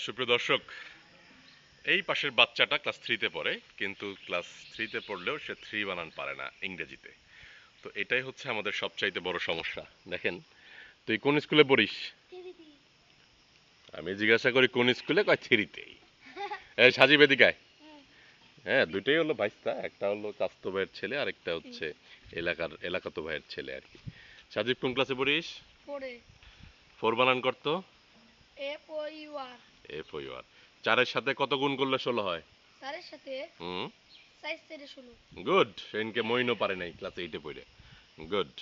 সুপ্রিয় দর্শক এই পাশের বাচ্চাটা ক্লাস থ্রিতে পড়ে কিন্তু ক্লাস থ্রিতে পড়লেও সে থ্রি বানান পারে না ইংরেজিতে। তো এটাই হচ্ছে আমাদের সবচাইতে বড় সমস্যা। দেখেন তুই কোন স্কুলে পড়িস? আমি জিজ্ঞাসা করি কোন স্কুলে কয় থ্রিতেই এই সাজি বেদিকায় হ্যাঁ দুইটাই হলো ভাইস্তা একটা হলো চাস্তো ভাইয়ের ছেলে আর একটা হচ্ছে এলাকার এলাকাতো ভাইয়ের ছেলে আর কি। সাজিব কোন ক্লাসে পড়িস? পড়ে। ফোর বানান করতো? F O U R F O R চারের সাথে কত গুণ করলে ষোলো হয়? স্যারের সাথে হুম? গুড। সেদিনকে মইনও পারে নাই ক্লাস এইটে পড়ে। গুড।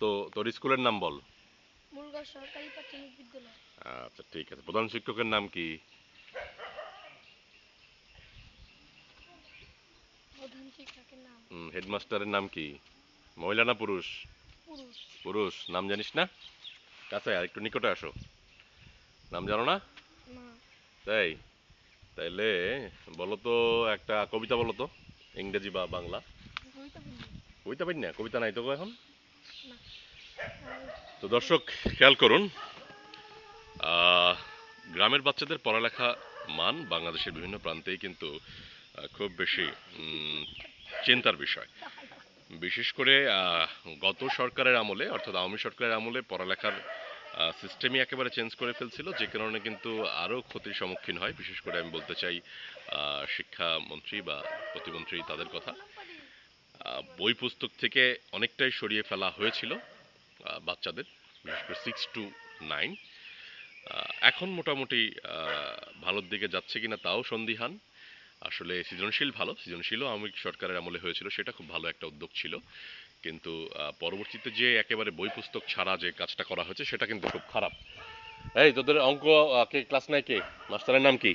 তো তোর স্কুলের নাম বল। সরকারি প্রাথমিক বিদ্যালয়। আচ্ছা ঠিক আছে। প্রধান শিক্ষকের নাম কি? প্রধান শিক্ষকের নাম। হেডমাস্টারের নাম কি? মহিলা না পুরুষ? পুরুষ। পুরুষ। নাম জানিস না? কাছে আর একটু নিকটে আসো। নাম জানো না? তাই? তাইলে বলো তো একটা কবিতা বলো তো ইংরেজি বা বাংলা। কবিতা পাই না? কবিতা নাই তো এখন? তো দর্শক খেয়াল করুন গ্রামের বাচ্চাদের পড়ালেখা মান বাংলাদেশের বিভিন্ন প্রান্তেই কিন্তু খুব বেশি উম, চিন্তার বিষয়। বিশেষ করে আহ, গত সরকারের আমলে অর্থাৎ আওয়ামী সরকারের আমলে পড়ালেখার সিস্টেমই একেবারে চেঞ্জ করে ফেলছিল, যে কারণে কিন্তু আরও ক্ষতির সম্মুখীন হয়। বিশেষ করে আমি বলতে চাই শিক্ষামন্ত্রী বা প্রতিমন্ত্রী তাদের কথা। বই পুস্তক থেকে অনেকটাই সরিয়ে ফেলা হয়েছিল বাচ্চাদের, বিশেষ করে সিক্স টু নাইন এখন মোটামুটি ভালোর দিকে যাচ্ছে কিনা তাও সন্দিহান। আসলে সৃজনশীল ভালো, সৃজনশীলও আওয়ামী সরকারের আমলে হয়েছিল, সেটা খুব ভালো একটা উদ্যোগ ছিল। কিন্তু পরবর্তীতে যে একেবারে বই পুস্তক ছাড়া যে কাজটা করা হয়েছে, সেটা কিন্তু খুব খারাপ। এই, তোদের অঙ্ক কে, ক্লাস নাই কে? মাস্টারের নাম কি?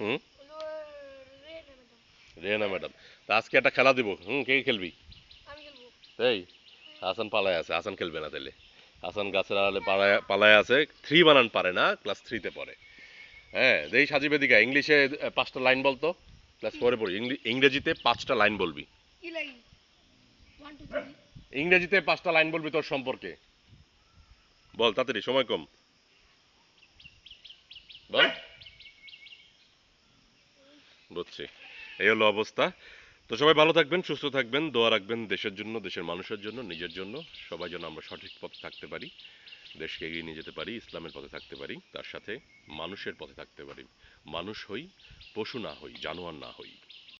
হুম? ম্যাডাম। তা আজকে একটা খেলা দিব। হুম, কে খেলবি? এই, হাসান পালায় আছে। হাসান খেলবে না তাহলে হাসান গাছের আড়ালে পালায় পালায় আছে। থ্রি বানান পারে না ক্লাস থ্রিতে পড়ে। হ্যাঁ দেই সাজিবে ইংলিশে পাঁচটা লাইন বলতো। ক্লাস ফোরে পড়ি। ইংরেজিতে পাঁচটা লাইন বলবি কি লাগি ওয়ান টু থ্রি ইংরেজিতে পাঁচটা লাইন বলবি তোর সম্পর্কে। বল, তাড়াতাড়ি, সময় কম। বল। বুঝছি। এই হলো অবস্থা। তো সবাই ভালো থাকবেন, সুস্থ থাকবেন, দোয়া রাখবেন দেশের জন্য, দেশের মানুষের জন্য, নিজের জন্য। সবাই যেন আমরা সঠিক পথে থাকতে পারি, দেশকে এগিয়ে নিয়ে যেতে পারি, ইসলামের পথে থাকতে পারি, তার সাথে মানুষের পথে থাকতে পারি। মানুষ হই, পশু না হই, জানোয়ার না হই।